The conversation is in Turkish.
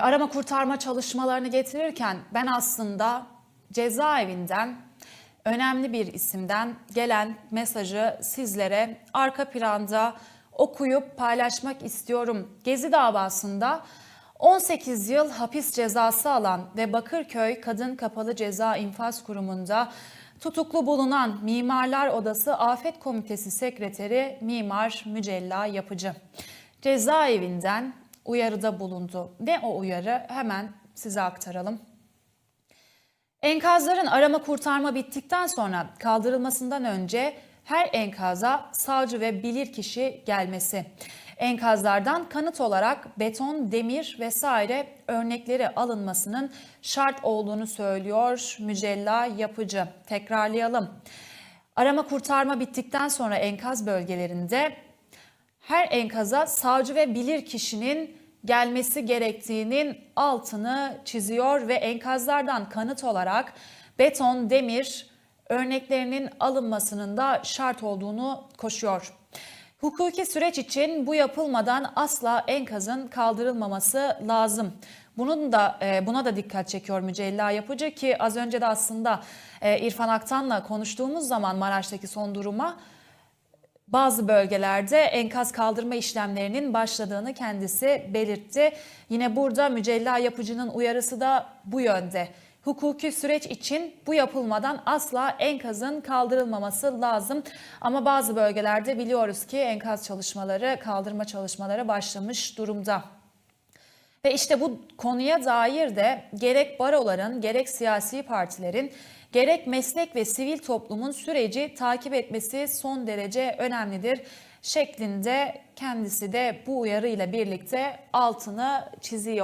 Arama kurtarma çalışmalarını getirirken ben aslında cezaevinden önemli bir isimden gelen mesajı sizlere arka planda okuyup paylaşmak istiyorum. Gezi davasında 18 yıl hapis cezası alan ve Bakırköy Kadın Kapalı Ceza İnfaz Kurumu'nda tutuklu bulunan Mimarlar Odası Afet Komitesi Sekreteri Mimar Mücella Yapıcı cezaevinden uyarıda bulundu. Ne o uyarı? Hemen size aktaralım. Enkazların arama kurtarma bittikten sonra kaldırılmasından önce her enkaza savcı ve bilirkişi gelmesi. Enkazlardan kanıt olarak beton, demir vesaire örnekleri alınmasının şart olduğunu söylüyor Mücella Yapıcı. Tekrarlayalım. Arama kurtarma bittikten sonra enkaz bölgelerinde her enkaza savcı ve bilirkişinin gelmesi gerektiğinin altını çiziyor ve enkazlardan kanıt olarak beton, demir örneklerinin alınmasının da şart olduğunu koşuyor. Hukuki süreç için bu yapılmadan asla enkazın kaldırılmaması lazım. Bunun da e, buna da dikkat çekiyor Mücella Yapıcı ki az önce de aslında e, İrfan Aktan'la konuştuğumuz zaman Maraş'taki son duruma bazı bölgelerde enkaz kaldırma işlemlerinin başladığını kendisi belirtti. Yine burada Mücella Yapıcı'nın uyarısı da bu yönde. Hukuki süreç için bu yapılmadan asla enkazın kaldırılmaması lazım. Ama bazı bölgelerde biliyoruz ki enkaz çalışmaları, kaldırma çalışmaları başlamış durumda. Ve işte bu konuya dair de gerek baroların, gerek siyasi partilerin, gerek meslek ve sivil toplumun süreci takip etmesi son derece önemlidir şeklinde kendisi de bu uyarıyla birlikte altını çiziyor.